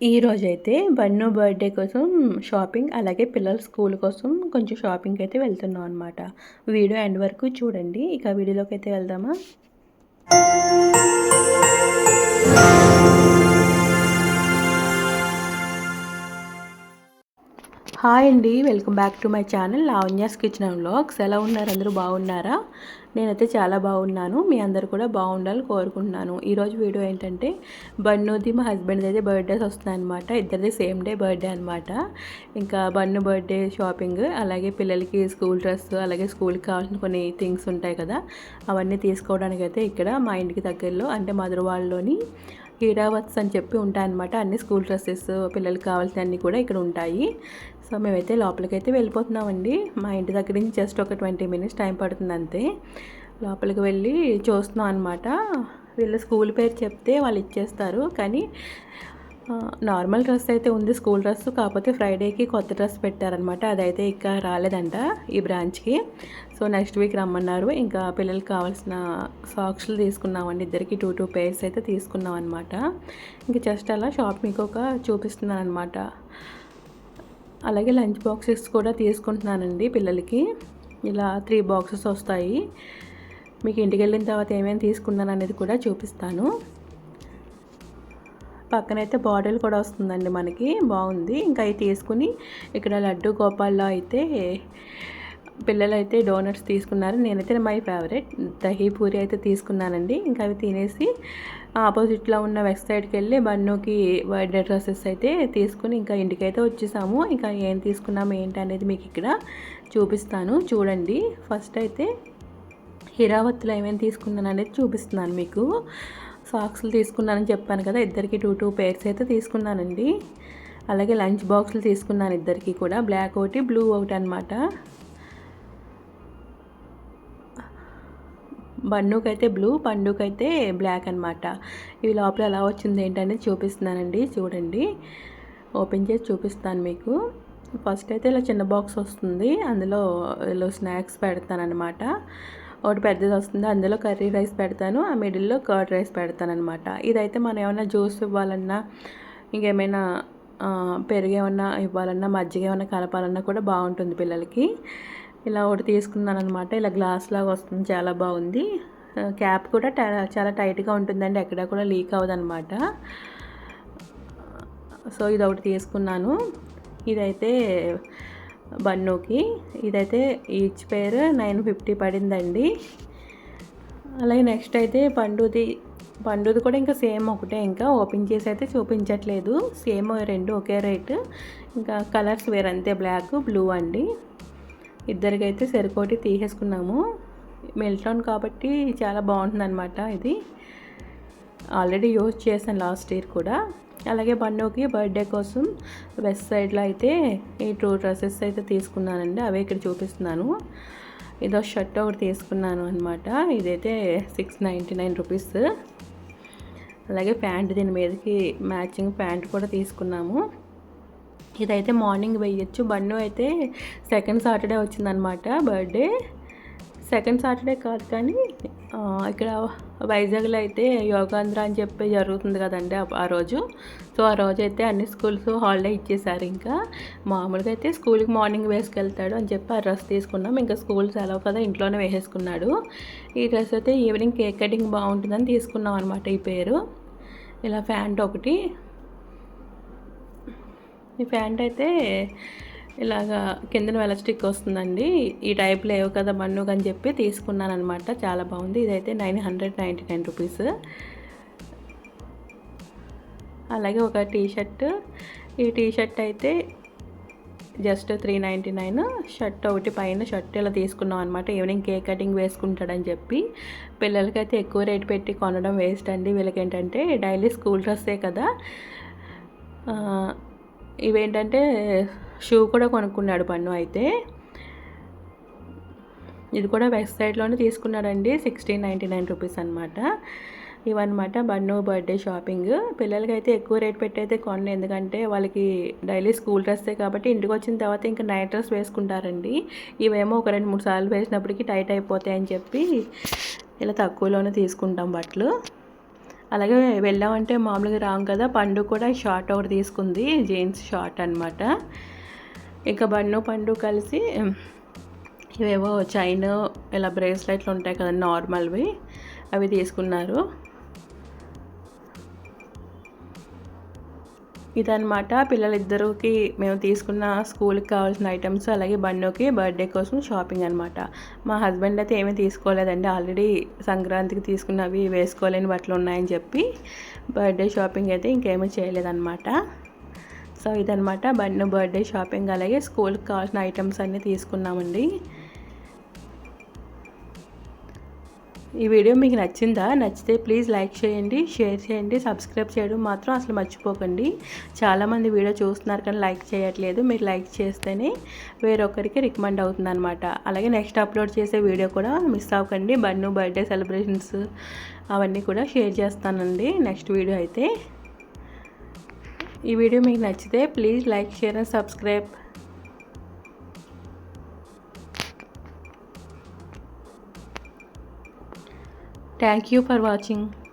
ఈరోజైతే bun birthday కోసం shopping అలాగే పిల్లల స్కూల్ కోసం కొంచెం షాపింగ్ అయితే వెళ్తున్నాం అనమాట వీడియో ఎండ్ వరకు చూడండి. ఇక వీడియోలోకి అయితే వెళ్దామా? హాయ్ అండి welcome back to my channel Lavanya's kitchen and vlogs. ఎలా ఉన్నారు? అందరూ బాగున్నారా? నేనైతే చాలా బాగున్నాను. మీ అందరు కూడా బాగుండాలని కోరుకుంటున్నాను. ఈరోజు వీడియో ఏంటంటే బన్నుది మా హస్బెండ్ అయితే బర్త్డేస్ వస్తున్నాయి అనమాట ఇద్దరిది సేమ్ డే బర్త్డే అనమాట ఇంకా బన్ను బర్త్డే షాపింగ్ అలాగే పిల్లలకి స్కూల్ డ్రెస్ అలాగే స్కూల్కి కావాల్సిన కొన్ని థింగ్స్ ఉంటాయి కదా అవన్నీ తీసుకోవడానికి అయితే ఇక్కడ మా ఇంటికి దగ్గరలో అంటే మధురవాడలోని హీరావత్స్ అని చెప్పి ఉంటాయన్నమాట. అన్ని స్కూల్ డ్రెస్సెస్ పిల్లలకి కావాల్సినవన్నీ కూడా ఇక్కడ ఉంటాయి. సో మేమైతే లోపలికి అయితే వెళ్ళిపోతున్నామండి. మా ఇంటి దగ్గర నుంచి జస్ట్ ఒక ట్వంటీ మినిట్స్ టైం పడుతుంది అంతే. లోపలికి వెళ్ళి చూస్తున్నాం అనమాట వీళ్ళ స్కూల్ పేరు చెప్తే వాళ్ళు ఇచ్చేస్తారు. కానీ నార్మల్ డ్రెస్ అయితే ఉంది స్కూల్ డ్రెస్ కాకపోతే ఫ్రైడేకి కొత్త డ్రెస్ పెట్టారనమాట అదైతే ఇంకా రాలేదంట ఈ బ్రాంచ్కి సో నెక్స్ట్ వీక్ రమ్మన్నారు. ఇంకా పిల్లలకి కావాల్సిన సాక్స్లు తీసుకున్నామండి. ఇద్దరికి టూ టూ పేర్స్ అయితే తీసుకున్నాం అనమాట ఇంక జస్ట్ అలా షాప్ మీకు ఒక చూపిస్తున్నాను అనమాట అలాగే లంచ్ బాక్సెస్ కూడా తీసుకుంటున్నానండి పిల్లలకి. ఇలా త్రీ బాక్సెస్ వస్తాయి. మీకు ఇంటికి వెళ్ళిన తర్వాత ఏమేమి తీసుకున్నాను అనేది కూడా చూపిస్తాను. పక్కనైతే బాటిల్ కూడా వస్తుందండి మనకి. బాగుంది. ఇంకా అవి తీసుకుని ఇక్కడ లడ్డు గోపాల్లో అయితే పిల్లలు అయితే డోనట్స్ తీసుకున్నారు. నేనైతే మై ఫేవరెట్. దహీ పూరి అయితే తీసుకున్నానండి. ఇంకా అవి తినేసి ఆపోజిట్లో ఉన్న వెస్ట్ సైడ్కి వెళ్ళి బన్నుకి బర్త్డే డ్రెస్సెస్ అయితే తీసుకుని ఇంకా ఇంటికైతే వచ్చేసాము. ఇంకా ఏం తీసుకున్నాము ఏంటి అనేది మీకు ఇక్కడ చూపిస్తాను. చూడండి. ఫస్ట్ అయితే హిరావత్తులో ఏమేమి తీసుకున్నాను అనేది చూపిస్తున్నాను మీకు. సాక్స్లు తీసుకున్నానని చెప్పాను కదా ఇద్దరికి టూ టూ పేర్స్ అయితే తీసుకున్నానండి. అలాగే లంచ్ బాక్సులు తీసుకున్నాను ఇద్దరికి కూడా బ్లాక్ ఒకటి బ్లూ ఒకటి అనమాట బండుకైతే బ్లూ పండుకైతే బ్లాక్ అనమాట ఇవి లోపల ఎలా వచ్చింది ఏంటనేది చూపిస్తున్నానండి చూడండి. ఓపెన్ చేసి చూపిస్తాను మీకు. ఫస్ట్ అయితే ఇలా చిన్న బాక్స్ వస్తుంది అందులో ఇలా స్నాక్స్ పెడతానమాట ఒకటి పెద్దది వస్తుంది. అందులో కర్రీ రైస్ పెడతాను. ఆ మిడిల్లో కర్డ్ రైస్ పెడతాను అనమాట ఇదైతే మనం ఏమైనా జ్యూస్ ఇవ్వాలన్నా ఇంకేమైనా పెరుగు ఏమన్నా ఇవ్వాలన్నా మజ్జిగ ఏమైనా కలపాలన్నా కూడా బాగుంటుంది పిల్లలకి. ఇలా ఒకటి తీసుకున్నాను అనమాట ఇలా గ్లాస్ లాగా వస్తుంది. చాలా బాగుంది. క్యాప్ కూడా చాలా టైట్గా ఉంటుందండి. ఎక్కడ కూడా లీక్ అవ్వదనమాట సో ఇది ఒకటి తీసుకున్నాను. ఇదైతే బన్నుకి. ఇదైతే ఈచ్ పేరు నైన్ ఫిఫ్టీ పడిందండి. అలాగే నెక్స్ట్ అయితే పండుది పండుది కూడా ఇంకా సేమ్ ఒకటే ఇంకా ఓపెన్ చేసి అయితే చూపించట్లేదు. సేమ్ రెండు ఒకే రేటు. ఇంకా కలర్స్ వేరంతే బ్లాక్ బ్లూ అండి. ఇద్దరికైతే సరికోటి తీసేసుకున్నాము. మెల్టౌన్ కాబట్టి చాలా బాగుంటుంది అనమాట ఇది. ఆల్రెడీ యూజ్ చేశాను లాస్ట్ ఇయర్ కూడా. అలాగే బండోకి బర్త్డే కోసం వెస్ట్ సైడ్లో అయితే ఈ టూ డ్రెస్సెస్ అయితే తీసుకున్నానండి. అవే ఇక్కడ చూపిస్తున్నాను. ఇదో షర్ట్ ఒకటి తీసుకున్నాను అనమాట ఇదైతే సిక్స్ నైంటీ నైన్ రూపీస్. అలాగే ప్యాంట్ దీని మీదకి మ్యాచింగ్ ప్యాంట్ కూడా తీసుకున్నాము. ఇదైతే మార్నింగ్ వేయచ్చు బన్ను అయితే సెకండ్ సాటర్డే వచ్చిందనమాట బర్త్డే. సెకండ్ సాటర్డే కాదు కానీ ఇక్కడ వైజాగ్లో అయితే యోగాంధ్ర అని చెప్పి జరుగుతుంది కదండి ఆ రోజు. సో ఆ రోజు అయితే అన్ని స్కూల్స్ హాలిడే ఇచ్చేసారు ఇంకా. మామూలుగా అయితే స్కూల్కి మార్నింగ్ వేసుకెళ్తాడు అని చెప్పి ఆ డ్రెస్ తీసుకున్నాం. ఇంకా స్కూల్ సెలవు కదా ఇంట్లోనే వేసేసుకున్నాడు. ఈ డ్రెస్ అయితే ఈవినింగ్ కేక్ కటింగ్ బాగుంటుందని తీసుకున్నాం అనమాట ఈ పేరు. ఇలా ప్యాంట్ ఒకటి. ఈ ప్యాంట్ అయితే ఇలాగా కిందన వెలస్టిక్ వస్తుందండి. ఈ టైప్ లేవు కదా మన్నుకు అని చెప్పి తీసుకున్నాను అనమాట చాలా బాగుంది. ఇదైతే nine hundred ninety nine rupees. అలాగే ఒక టీ షర్ట్ ఈ టీ షర్ట్ అయితే just three ninety nine. Shirt ఒకటి పైన షర్ట్ ఇలా తీసుకున్నాం అనమాట ఈవినింగ్ కేక్ కటింగ్ వేసుకుంటాడని చెప్పి. పిల్లలకైతే ఎక్కువ రేట్ పెట్టి కొనడం వేస్ట్ అండి. వీళ్ళకి ఏంటంటే డైలీ స్కూల్ డ్రెస్సే కదా. ఇవేంటంటే షూ కూడా కొనుక్కున్నాడు పన్ను అయితే. ఇది కూడా వెబ్సైట్లోనే తీసుకున్నాడండి సిక్స్టీన్ నైంటీ నైన్ రూపీస్ అనమాట ఇవన్నమాట బన్ను బర్త్డే షాపింగ్. పిల్లలకి అయితే ఎక్కువ రేట్ పెట్టి అయితే కొన్న ఎందుకంటే వాళ్ళకి డైలీ స్కూల్ డ్రెస్సే కాబట్టి ఇంటికి వచ్చిన తర్వాత ఇంకా నైట్ డ్రెస్ వేసుకుంటారండి. ఇవేమో ఒక రెండు మూడు సార్లు వేసినప్పటికీ టైట్ అయిపోతాయి అని చెప్పి ఇలా తక్కువలోనే తీసుకుంటాం బట్టలు. అలాగే వెళ్ళామంటే మామూలుగా రాం కదా పండు కూడా షార్ట్ ఒకటి తీసుకుంది జీన్స్ షార్ట్ అనమాట ఇంకా బన్ను పండు కలిసి ఇవేవో చైన్ ఇలా బ్రేస్లెట్లు ఉంటాయి కదా నార్మల్వి అవి తీసుకున్నారు. ఇదనమాట పిల్లలిద్దరికి మేము తీసుకున్న స్కూల్కి కావాల్సిన ఐటమ్స్ అలాగే బన్నుకి బర్త్డే కోసం షాపింగ్ అనమాట మా హస్బెండ్ అయితే ఏమీ తీసుకోలేదండి. ఆల్రెడీ సంక్రాంతికి తీసుకున్నవి వేసుకోలేని బట్టలు ఉన్నాయని చెప్పి బర్త్డే షాపింగ్ అయితే ఇంకేమీ చేయలేదన్నమాట. సో ఇదనమాట బన్ను బర్త్డే షాపింగ్ అలాగే స్కూల్కి కావాల్సిన ఐటమ్స్ అన్నీ తీసుకున్నామండి. ఈ వీడియో మీకు నచ్చిందా? నచ్చితే ప్లీజ్ లైక్ చేయండి షేర్ చేయండి సబ్స్క్రైబ్ చేయడం మాత్రం అసలు మర్చిపోకండి. చాలామంది వీడియో చూస్తున్నారు కానీ లైక్ చేయట్లేదు. మీరు లైక్ చేస్తేనే వేరొకరికి రికమెండ్ అవుతుంది అనమాట అలాగే నెక్స్ట్ అప్లోడ్ చేసే వీడియో కూడా మిస్ అవ్వకండి. బన్ను బర్త్డే సెలబ్రేషన్స్ అవన్నీ కూడా షేర్ చేస్తానండి. నెక్స్ట్ వీడియో అయితే ఈ వీడియో మీకు నచ్చితే please like share and subscribe Thank you for.